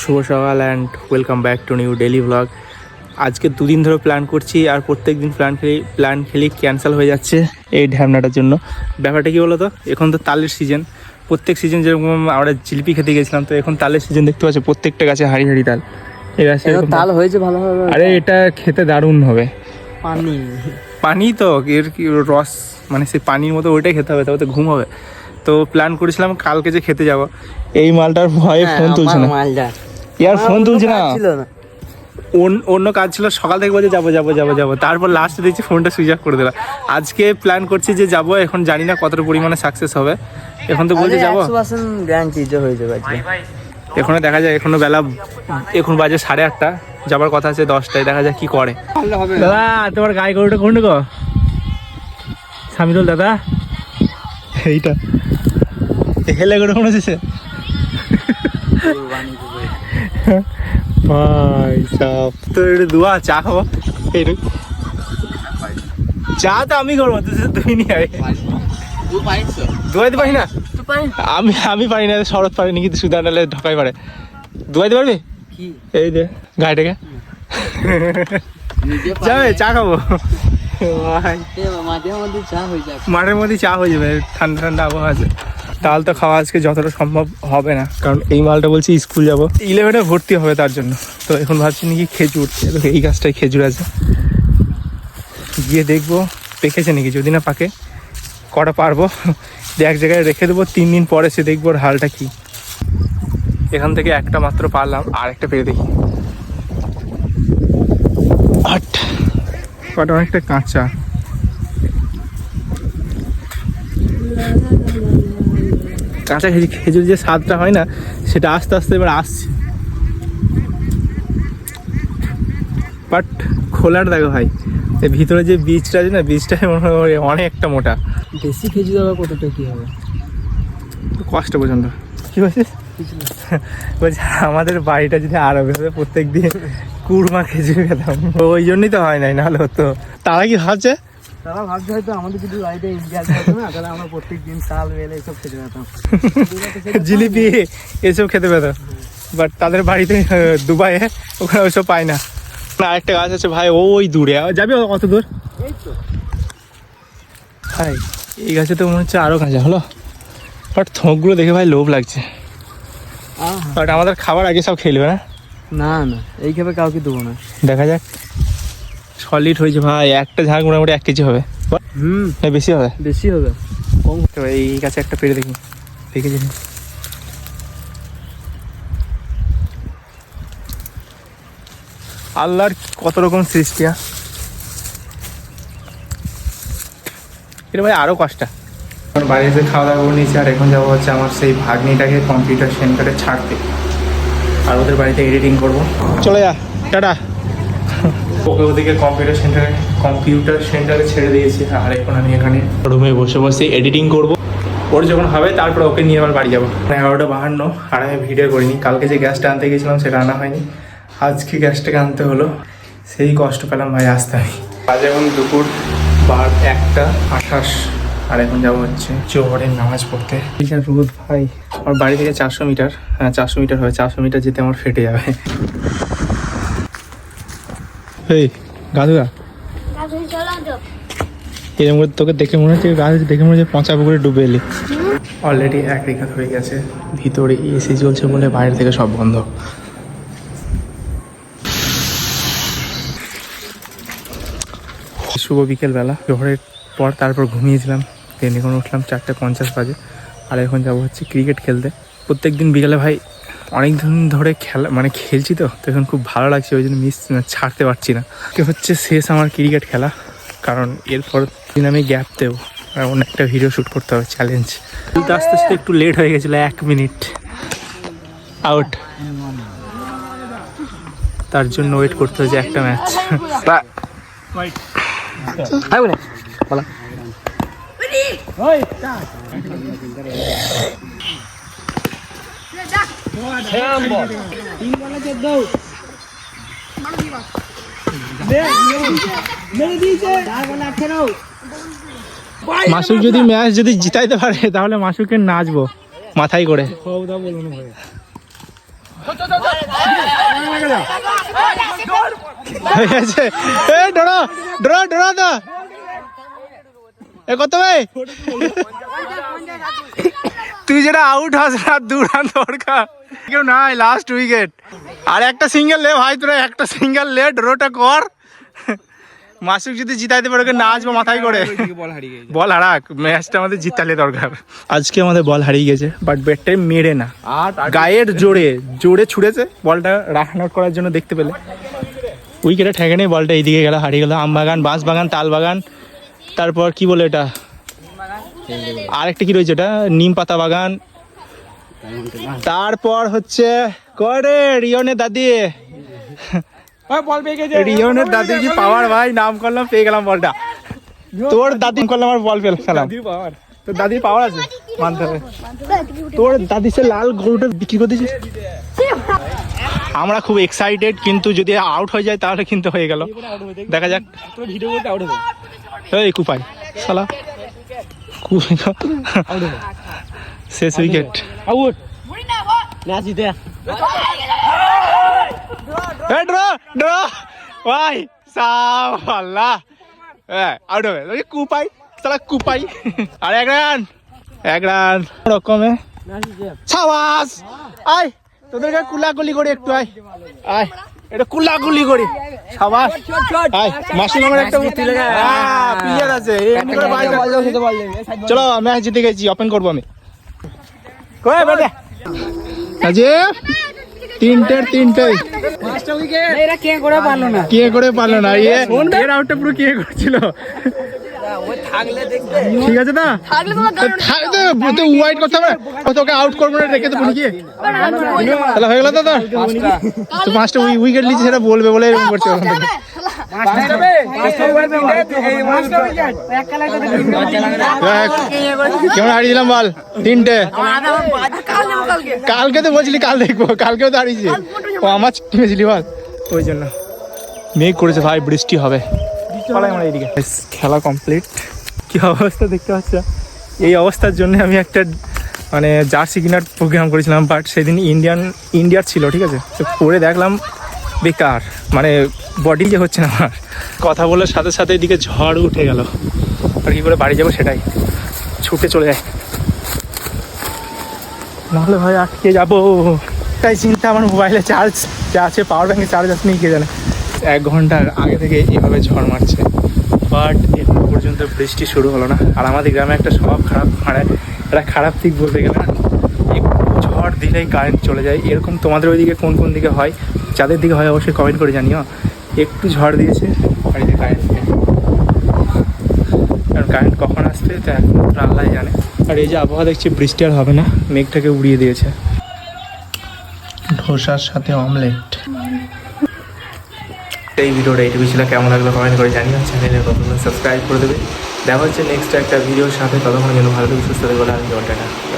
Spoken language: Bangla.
শুভ সকাল and welcome back to new daily blog আজকে দুদিন ধরে প্ল্যান করছি আর প্রত্যেক দিন প্ল্যান খেলি প্ল্যান খেলি ক্যান্সেল হয়ে যাচ্ছে এই ঢ্যামনাটার জন্য। ব্যাপারটা কি বলো তো এখন তো তালের সিজন প্রত্যেক সিজন যেরকম আমরা জিলিপি খেতে গেছিলাম তো এখন তালের সিজন দেখতে পাচ্ছি প্রত্যেকটা গাছে হাড়ি হাড়ি তাল। এই গাছে তাল হয়েছে ভালোভাবে আরে এটা খেতে দারুণ হবে। পানি। পানি তো এর কি রস মানে সেই পানির মতো ওইটাই খেতে হবে তবে তো ঘুম হবে। তো প্ল্যান করেছিলাম কালকে যে খেতে যাব। এই মালটার ভয়ে হ্যাঁ, ফোন তুলছে না। মালটা ইয়ার ফোন তুলছে না। অন্য কাজ ছিল সকাল থেকে বলছে যাব যাব যাব যাব। তারপর লাস্টে দেখছি ফোনটা সুইচ অফ করে দিলাম। আজকে প্ল্যান করছি যে যাব এখন জানি না কতটা পরিমাণে সাকসেস হবে। এখন তো বলছে যাব। হয়ে এখনও দেখা যায় এখনও বেলা এখন বাজে সাড়ে আটটা। যাবার কথা আছে দশটায় দেখা যায় কি করে। দাদা তোমার গায়ে গরুটা কোন গো? সামিরুল দাদা? এইটা। হেলে গরু কোন আছে ভাই সাপ তো একটু দুয়া চা খাব। চা তো আমি করব তুই শুধু তুই নিয়ে আয়। দুয়াইতে পারি না? আমি আমি পারি না শরৎ পারিনি কিন্তু সুদান নালে ঢকাই পারে দুয়াইতে পারবি? এই যে গাড়িটাকে যাবে চা খাব। ভাই চা হয়ে যাবে। মাঠের মধ্যে চা হয়ে যাবে ঠান্ডা ঠান্ডা আবহাওয়া আছে। তাল তো খাওয়া আজকে যতটা সম্ভব হবে না। কারণ এই মালটা বলছি স্কুল যাব। ইলেভেনে ভর্তি হবে তার জন্য। তো এখন ভাবছি নাকি খেজুর। এই গাছটায় খেজুর আছে। গিয়ে দেখব পেকেছে নাকি? যদি না পাকে কটা পারব? এক জায়গায় রেখে দেবো তিন দিন পরে সে দেখব ওর হালটা কি। এখান থেকে একটা মাত্র পারলাম আর একটা পেরে দেখি। আট। কটা অনেকটা কাঁচা। কাঁচা খেজুর খেজুর যে স্বাদটা হয় না সেটা আস্তে আস্তে এবার আসছে। বাট খোলার দেখো ভাই ভিতরে যে বীজটা আছে না বীজটা মনে হয় অনেকটা মোটা। বেশি খেজুর হবে কতটা কী হবে? কষ্ট পর্যন্ত। কী বলছিস? বলছি আমাদের বাড়িটা যদি আরও বেরোবে প্রত্যেক দিন কুড়মা খেজুর খেতাম। ওই জন্যই তো হয় নাই নাহলে হতো। তারা কি ভাবছে? তারা ভাবছে হয়তো আমাদের যদি বাড়িতে ইন্ডিয়া হতো না? তাহলে আমরা প্রত্যেক দিন তাল বেলে এসব খেতে পেতাম। জিলিপি এসব খেতে পেত বাট তাদের বাড়িতে দুবাইয়ে ওখানে ওইসব পায় না। না আরেকটা গাছ আছে ভাই ওই দূরে। যাবি কত দূর? এই ভাই এই গাছে তো মনে হচ্ছে আরও কাঁচা হলো? বাট থোকগুলো দেখে ভাই লোভ লাগছে। বাট আমাদের খাবার আগে সব খেলবে না? না না এইভাবে কাউকে দেবো না। দেখা যাক। সলিড হয়েছে ভাই। একটা ঝাঁক মোটামুটি এক কেজি হবে। হুম। না বেশি হবে? বেশি হবে। কম এই গাছে একটা পেরে দেখি। দেখেছি আল্লাহর কত রকম সৃষ্টি? এটা ভাই আরও কষ্ট। এখন বাড়িতে খাওয়া দাওয়া করে নিয়েছি আর এখন যাব হচ্ছে আমার সেই ভাগ্নিটাকে কম্পিউটার সেন্টারে ছাড়তে। আর ওদের বাড়িতে এডিটিং করব। চলে যা টাটা। ওকে ওদিকে কম্পিউটার সেন্টারে কম্পিউটার সেন্টারে ছেড়ে দিয়েছি। আর এখন আমি এখানে রুমে বসে বসে এডিটিং করব। ওর যখন হবে, তারপর ওকে নিয়ে আবার বাড়ি যাব। এগারোটা বাহান্ন, আর আমি ভিডিও করিনি। কালকে যে গ্যাসটা আনতে গেছিলাম সেটা আনা হয়নি। আজকে গ্যাসটাকে আনতে হলো। সেই কষ্ট পেলাম ভাই, আসতে আমি। আজ এখন দুপুর বার একটা আঠাশ, আর এখন যাব হচ্ছে জোহরের নামাজ পড়তে। রোদ ভাই, আমার বাড়ি থেকে চারশো মিটার হ্যাঁ চারশো মিটার হবে চারশো মিটার যেতে আমার ফেটে যাবে। এই গাধুরা। এরকম করে তোকে দেখে মনে হচ্ছে গাছ দেখে মনে হচ্ছে পচা পুকুরে ডুবে এলি। অলরেডি এক রেখাত হয়ে গেছে ভিতরে এসি চলছে বলে বাইরে থেকে সব বন্ধ। শুভ বিকেলবেলা জোহরের পর তারপর ঘুমিয়েছিলাম। ট্রেন এখন উঠলাম চারটে পঞ্চাশ বাজে আর এখন যাব হচ্ছে ক্রিকেট খেলতে। প্রত্যেক দিন বিকেলে ভাই অনেক দিন ধরে খেলা মানে খেলছি তো তখন খুব ভালো লাগছে ওই জন্য মিস ছাড়তে পারছি না। কে হচ্ছে শেষ আমার ক্রিকেট খেলা কারণ এরপর দিন আমি গ্যাপ দেবো। আর অন্য একটা ভিডিও শ্যুট করতে হবে চ্যালেঞ্জ খেলতে আস্তে আস্তে একটু লেট হয়ে গেছিল এক মিনিট আউট তার জন্য ওয়েট করতে হয়েছে একটা ম্যাচ মাসুক যদি ম্যাচ যদি জিতাইতে পারে তাহলে মাসুকে নাচবো মাথায় করে। কত ভাই? তুই যেটা আউট হাস না দু রান দরকার। কেউ নাই লাস্ট উইকেট আর একটা সিঙ্গেল লে ভাই তোরা একটা সিঙ্গেল লে ড্রোটা কর। মাসুক যদি জিতাইতে পারে ওকে নাচবো মাথায় করে। বল হারিয়ে বল হারাক ম্যাচটা আমাদের জিতালে দরকার। আজকে আমাদের বল হারিয়ে গেছে বাট ব্যাটটাই মেরে না। আট গায়ের জোরে জোরে ছুড়েছে বলটা রান আউট করার জন্য দেখতে পেলে। উইকেটে ঠেকে নেই বলটা এইদিকে গেল হারিয়ে গেল। আম বাগান বাঁশ বাগান তাল বাগান তারপর কি বলে এটা? আরেকটা কি রয়েছে ওটা? নিম পাতা বাগান। তারপর হচ্ছে করে রিয়নের দাদি? পেয়ে গেছে। রিয়নের দাদির কি পাওয়ার ভাই? নাম করলাম পেয়ে গেলাম বলটা। তোর দাদি করলাম আর বল পেলাম খেলাম তোর দাদির পাওয়ার আছে? মানতে হবে। তোর দাদি সে লাল গরুটা বিক্রি করে দিয়েছিস আমরা খুব এক্সাইটেড কিন্তু যদি আউট হয়ে যায় তাহলে কিন্তু হয়ে গেল। দেখা যাক। ভিডিও আউট হবে। এই কুপাই সালা শেষ উইকেট আউট। না জিতে ড্র ড্র। ভাই সাল্লাহ আউট হবে কুপাই সালা কুপাই। আর এক রান এক রান। রকমে। সাবাস। আয় তোদেরকে কুলাকুলি করি একটু আয়। আয়। এটা কুলাকুলি করি। আমার একটা হ্যাঁ, প্লেয়ার আছে। এমনি করে বাইরে বল দাও সেটা বল দে চলো ম্যাচ জিতে গেছি ওপেন করব আমি। কই বেটা আজি তিনটের তিনটে পাঁচটা উইকেট এরা কে করে পারল না? কে করে পারল না? ইয়ে। এর আউটটা পুরো কে করছিল? ঠিক আছে না? থাকলে তো ওয়াইড করতে হবে। তোকে আউট করব না রেখে দেবো নাকি? তাহলে হয়ে গেল তো তো পাঁচটা উইকেট লিখছে সেটা বলবে বলে এরকম করছে কেমন হারিয়ে দিলাম বল তিনটে। কালকে। তো বলছিলি কাল দেখব কালকেও তো হারিয়েছি। ও আমার টিমে ছিলি বল। ওই জন্য। মেঘ করেছে ভাই বৃষ্টি হবে। চলাই আমরা এইদিকে। খেলা কমপ্লিট কি অবস্থা দেখতে পাচ্ছ? এই অবস্থার জন্য আমি একটা মানে জার্সি কেনার প্রোগ্রাম করেছিলাম বাট সেদিন ইন্ডিয়ান ইন্ডিয়ার ছিল ঠিক আছে? তো পরে দেখলাম বেকার মানে বডি যে হচ্ছে না আমার। কথা বলার সাথে সাথে এদিকে ঝড় উঠে গেল। আর কি করে বাড়ি যাব সেটাই। ছুটে চলে যায় নাহলে ভাই আটকে যাব। তাই চিন্তা আমার মোবাইলে চার্জ যা আছে পাওয়ার ব্যাঙ্কে চার্জ আছে নি কে জানে? এক ঘণ্টার আগে থেকে এভাবে ঝড় মারছে। বাট এখন পর্যন্ত বৃষ্টি শুরু হলো না। আর আমাদের গ্রামে একটা স্বভাব খারাপ মানে একটা খারাপ দিক বলতে গেলে ঝড় দিলেই কারেন্ট চলে যায়। এরকম তোমাদের ওইদিকে কোন কোন দিকে হয়? যাদের দিকে হয় অবশ্যই কমেন্ট করে জানিও। একটু ঝড় দিয়েছে বাড়িতে কারেন্ট কারণ কারেন্ট কখন আসবে তো একমাত্র আল্লাহ জানে। আর এই যে আবহাওয়া দেখছি, বৃষ্টি আর হবে না। মেঘটাকে উড়িয়ে দিয়েছে। ধোসার সাথে অমলেট এই ভিডিওটা এইটুকু ছিল। কেমন লাগল কমেন্ট করে জানিও। চ্যানেলে নতুন সাবস্ক্রাইব করে দেবে। দেখা হচ্ছে নেক্সট একটা ভিডিওর সাথে। ততক্ষণ যেন ভালো থেকে, সুস্থ থাকবে আমি